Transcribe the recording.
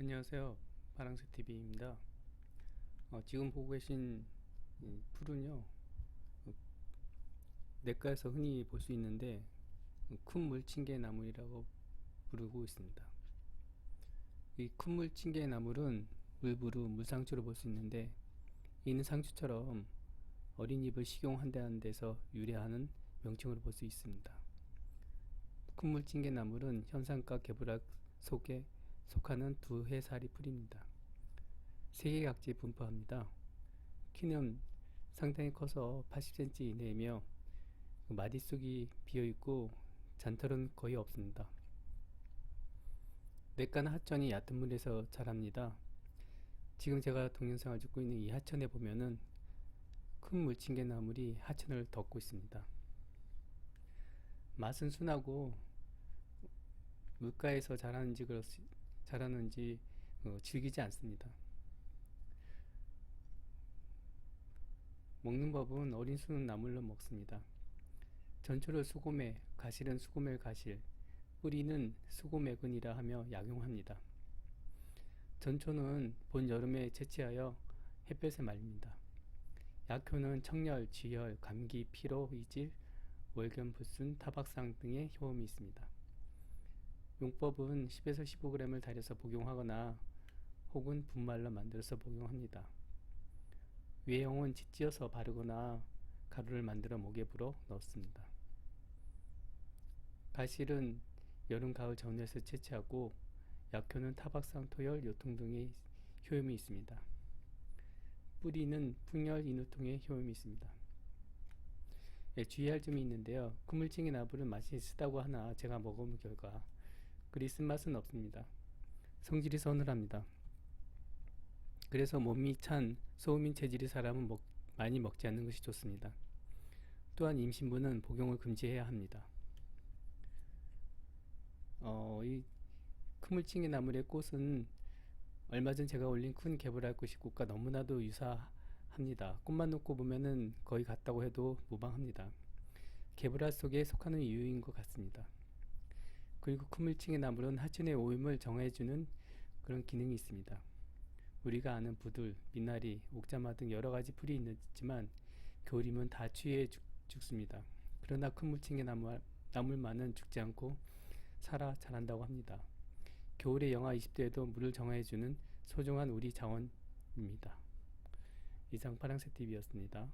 안녕하세요. 파랑새 TV입니다. 어, 지금 보고 계신 이 풀은요, 어, 내과에서 흔히 볼 수 있는데 어, 큰 물침개 나물이라고 부르고 있습니다. 이큰 물침개 나물은 물부루 물상추로 볼 수 있는데 이는 상추처럼 어린 잎을 식용한다는 데서 유래하는 명칭으로 볼 수 있습니다. 큰 물침개 나물은 현상과 개불학 속에 속하는 두 해살이 풀입니다. 세계 각지에 분포합니다. 키는 상당히 커서 80cm 이내이며 마디속이 비어있고 잔털은 거의 없습니다. 냇가나 하천이 얕은 물에서 자랍니다. 지금 제가 동영상을 찍고 있는 이 하천에 보면은 큰 물침개 나물이 하천을 덮고 있습니다. 맛은 순하고 물가에서 자라는지 그렇지 자라는지 어, 질기지 않습니다. 먹는 법은 어린 수는 나물로 먹습니다. 전초를 수고매, 가실은 수고멜 가실, 뿌리는 수고매근이라 하며 약용합니다. 전초는 본 여름에 채취하여 햇볕에 말립니다. 약효는 청열, 지혈, 감기, 피로, 이질, 월견, 불순, 타박상 등의 효험이 있습니다. 용법은 10에서 15g을 달여서 복용하거나 혹은 분말로 만들어서 복용합니다. 외형은 짓지어서 바르거나 가루를 만들어 목에 불어 넣습니다. 가실은 여름 가을 전후에서 채취하고 약효는 타박상 토열 요통 등의 효험이 있습니다. 뿌리는 풍열 인후통의 효험이 있습니다. 예, 주의할 점이 있는데요. 그물증의 나불은 맛이 쓰다고 하나 제가 먹어본 결과 그리 쓴맛은 없습니다. 성질이 서늘합니다. 그래서 몸이 찬 소음인 체질의 사람은 먹, 많이 먹지 않는 것이 좋습니다. 또한 임신부는 복용을 금지해야 합니다. 어, 이 크물칭의 나물의 꽃은 얼마 전 제가 올린 큰 개불알 꽃이 꽃과 너무나도 유사합니다. 꽃만 놓고 보면은 거의 같다고 해도 무방합니다. 개불알 속에 속하는 이유인 것 같습니다. 그리고 크물층의 나물은 하천의 오임을 정해주는 그런 기능이 있습니다. 우리가 아는 부들, 미나리, 옥자마 등 여러 가지 풀이 있지만 겨울이면 다 취해 죽, 습니다 그러나 큰물층의 나물, 나물만은 죽지 않고 살아 자란다고 합니다. 겨울에 영하 20도에도 물을 정화해주는 소중한 우리 자원입니다. 이상 파랑새 TV였습니다.